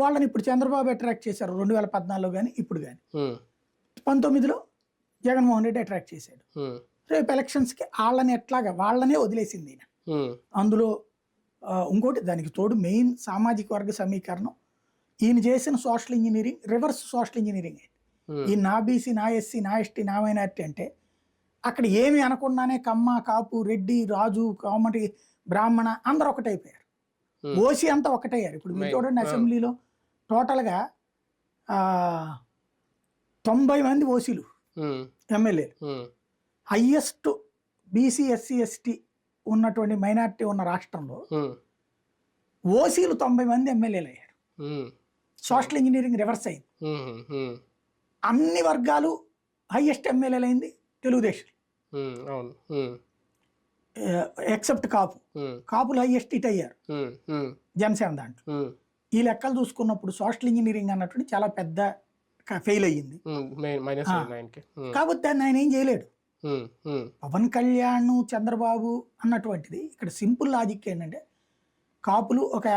వాళ్ళని ఇప్పుడు చంద్రబాబు అట్రాక్ట్ చేశారు రెండు వేల పద్నాలుగులో కానీ ఇప్పుడు కానీ పంతొమ్మిదిలో జగన్మోహన్ రెడ్డి అట్రాక్ట్ చేశాడు. రేపు ఎలక్షన్స్కి వాళ్ళని ఎట్లాగా వాళ్ళనే వదిలేసింది ఈయన. అందులో ఇంకోటి దానికి తోడు మెయిన్ సామాజిక వర్గ సమీకరణం. ఈయన చేసిన social engineering reverse social engineering ఈ నా బీసీ నా ఎస్సీ నా ఎస్టీ నా మైనార్టీ అంటే అక్కడ ఏమి అనకుండానే కమ్మ కాపు రెడ్డి రాజు కామటి బ్రాహ్మణ అందరూ ఒకటైపోయారు. ఓసీ అంతా ఒకటయ్యారు. ఇప్పుడు మీరు చూడండి. అసెంబ్లీలో టోటల్గా తొంభై మంది ఓసీలు ఉమ్, హయ్యెస్ట్ బీసీ ఎస్సీ ఎస్టీ ఉన్నటువంటి మైనార్టీ ఉన్న రాష్ట్రంలో ఓసీలు తొంభై మంది ఎమ్మెల్యేలు అయ్యారు. సోషల్ ఇంజనీరింగ్ రివర్స్ అయింది. అన్ని వర్గాలు హయ్యెస్ట్ ఎమ్మెల్యేలు అయింది తెలుగుదేశం. ఎక్సెప్ట్ కాపు. కాపులు హయ్యెస్ట్ ఇట్ అయ్యారు. జనసేన దాంట్లో. ఈ లెక్కలు చూసుకున్నప్పుడు సోషల్ ఇంజనీరింగ్ అన్నటువంటి చాలా పెద్ద ఫెయిల్ అయ్యింది. కాబట్టి దాన్ని ఆయన ఏం చేయలేడు. పవన్ కళ్యాణ్ చంద్రబాబు అన్నటువంటిది ఇక్కడ సింపుల్ లాజిక్ ఏంటంటే కాపులు ఒక యాభై